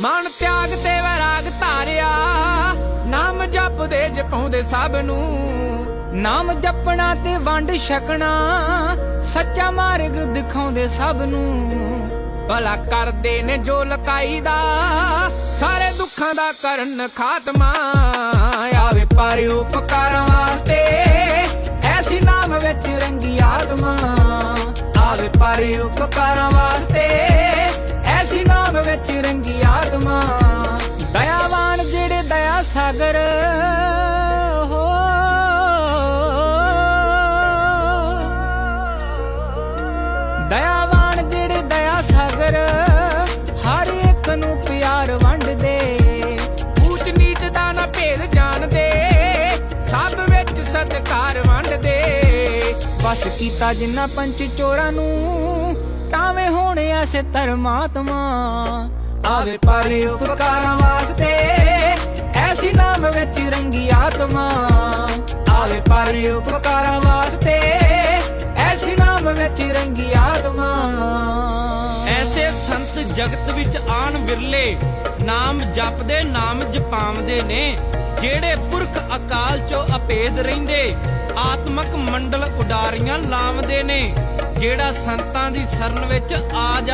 ਮਨ ਤਿਆਗ ਤੇ ਵੈਰਾਗ ਧਾਰਿਆ, ਨਾਮ ਜਪਦੇ ਜਪਾਉਂਦੇ ਸਭ ਨੂੰ। ਨਾਮ ਜਪਣਾ ਤੇ ਵੰਡ ਛਕਣਾ, ਸੱਚਾ ਮਾਰਗ ਦਿਖਾਉਂਦੇ ਸਭ ਨੂੰ। ਭਲਾ ਕਰਦੇ ਨੇ ਜੋ ਲਕਾਈਦਾ ਸਾਰੇ ਦੁੱਖਾਂ ਦਾ ਕਰਨ ਖਾਤਮਾ। ਆਵੇ ਪਰ ਉਪਕਾਰਾਂ ਵਾਸਤੇ, ਐਸੀ ਨਾਮ ਵਿੱਚ ਰੰਗੀ ਆਤਮਾ। ਆਵੇ ਪਰ ਉਪਕਾਰਾਂ ਵਾਸਤੇ, ਐਸੀ ਨਾਮ ਵਿੱਚ ਰੰਗੀ ਸਾਗਰ, ਹੋ। ਦਇਆਵਾਨ ਜਿਹੜੇ ਦਇਆ ਸਾਗਰ, ਹਰ ਇੱਕ ਨੂੰ ਪਿਆਰ ਵੰਡਦੇ। ਊਚ ਨੀਚ ਦਾ ਨਾ ਭੇਦ ਜਾਣਦੇ, ਸਭ ਵਿੱਚ ਸਤਕਾਰ ਵੰਡਦੇ। ਬਸ ਕੀਤਾ ਜਿੰਨਾ ਪੰਚ ਚੋਰਾਂ ਨੂੰ, ਤਾਵੇਂ ਹੋਣੇ ਐਸੇ ਧਰਮਾਤਮਾ ਆਵੇ ਪਰ ਉਪਕਾਰਾਂ ਵਾਸਤੇ। ਨਾਮ ਆਤਮਾ। ਆਵੇ ਪਰ ਉਪਕਾਰਾਂ ਵਾਸਤੇ ਐਸੀ ਨਾਮ ਵਿੱਚ ਰੰਗੀ ਆਤਮਾ। ਐਸੇ ਸੰਤ ਜਗਤ ਵਿੱਚ ਆਣ ਵਿਰਲੇ, ਨਾਮ ਜਪਦੇ, ਨਾਮ ਜਪਾਵਦੇ ਨੇ, ਜਿਹੜੇ ਪੁਰਖ ਅਕਾਲ ਚੋਂ ਅਪੇਦ ਰਹਿੰਦੇ, ਆਤਮਕ ਮੰਡਲ ਉਡਾਰੀਆਂ ਲਾਵਦੇ ਨੇ, ਜਿਹੜਾ ਸੰਤਾਂ ਦੀ ਸਰਨ ਵਿੱਚ ਆ ਜਾ